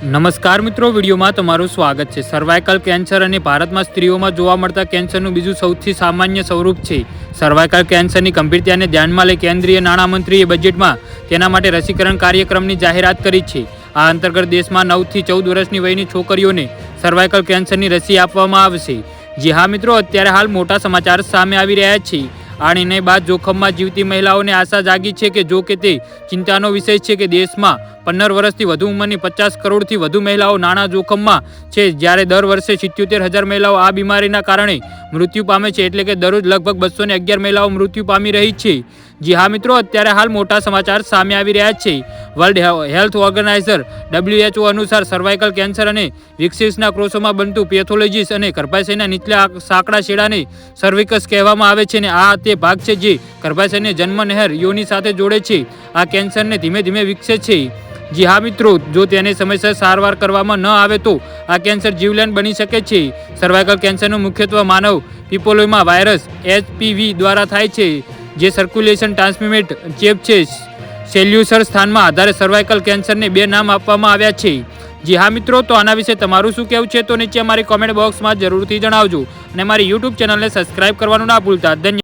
નમસ્કાર મિત્રો, વિડીયોમાં તમારું સ્વાગત છે. સર્વાઇકલ કેન્સર અને ભારતમાં સ્ત્રીઓમાં જોવા મળતા કેન્સરનું બીજું સૌથી સામાન્ય સ્વરૂપ છે. સર્વાઇકલ કેન્સરની ગંભીરતાને ધ્યાનમાં લઈ કેન્દ્રીય નાણામંત્રીએ બજેટમાં તેના માટે રસીકરણ કાર્યક્રમની જાહેરાત કરી છે. આ અંતર્ગત દેશમાં નવથી ચૌદ વર્ષની વયની છોકરીઓને સર્વાઇકલ કેન્સરની રસી આપવામાં આવશે. જી હા મિત્રો, અત્યારે હાલ મોટા સમાચાર સામે આવી રહ્યા છે. આ નિર્ણય બાદ જોખમમાં જીવતી મહિલાઓને આશા જાગી છે કે જો કે તે ચિંતાનો વિષય છે કે દેશમાં પંદર વર્ષથી વધુ ઉંમરની પચાસ કરોડથી વધુ મહિલાઓ નાણાં જોખમમાં છે. જ્યારે દર વર્ષે સિત્યોતેર હજાર મહિલાઓ આ બીમારીના કારણે મૃત્યુ પામે છે, એટલે કે દરરોજ લગભગ બસો અગિયાર મહિલાઓ મૃત્યુ પામી રહી છે. જી હા મિત્રો, અત્યારે હાલ મોટા સમાચાર સામે આવી રહ્યા છે. વર્લ્ડ હેલ્થ ઓર્ગેનાઇઝર ડબ્લ્યુએચઓ અનુસાર સર્વાઇકલ કેન્સર અને વિક્સિસના ક્રોસોમાં બનતું પેથોલોજીસ અને ગર્ભાશયના નીચલા સાંકડા શેડાને સર્વિકસ કહેવામાં આવે છે અને આ તે ભાગ છે જે ગર્ભાશયને જન્મ નહેર યોની સાથે જોડે છે. આ કેન્સરને ધીમે ધીમે વિકસે છે. જી હા મિત્રો, જો તેને સમયસર સારવાર કરવામાં ન આવે તો આ કેન્સર જીવલેણ બની શકે છે. સર્વાઇકલ કેન્સરનું મુખ્યત્વે માનવ પીપોલોમાં વાયરસ એચપીવી દ્વારા થાય છે. જે સર્ક્યુલેશન ટ્રાન્સમિટ ચેપ છે સેલ્યુસર સ્થાનમાં આધારે સર્વાઇકલ કેન્સરને બે નામ આપવામાં આવ્યા છે. જી હા મિત્રો, તો આના વિશે તમારું શું કહેવું છે? તો નીચે અમારી કોમેન્ટ બોક્સમાં જરૂરથી જણાવજો. અને મારી યુટ્યુબ ચેનલને સબસ્ક્રાઇબ કરવાનું ના ભૂલતા. ધન્યવાદ.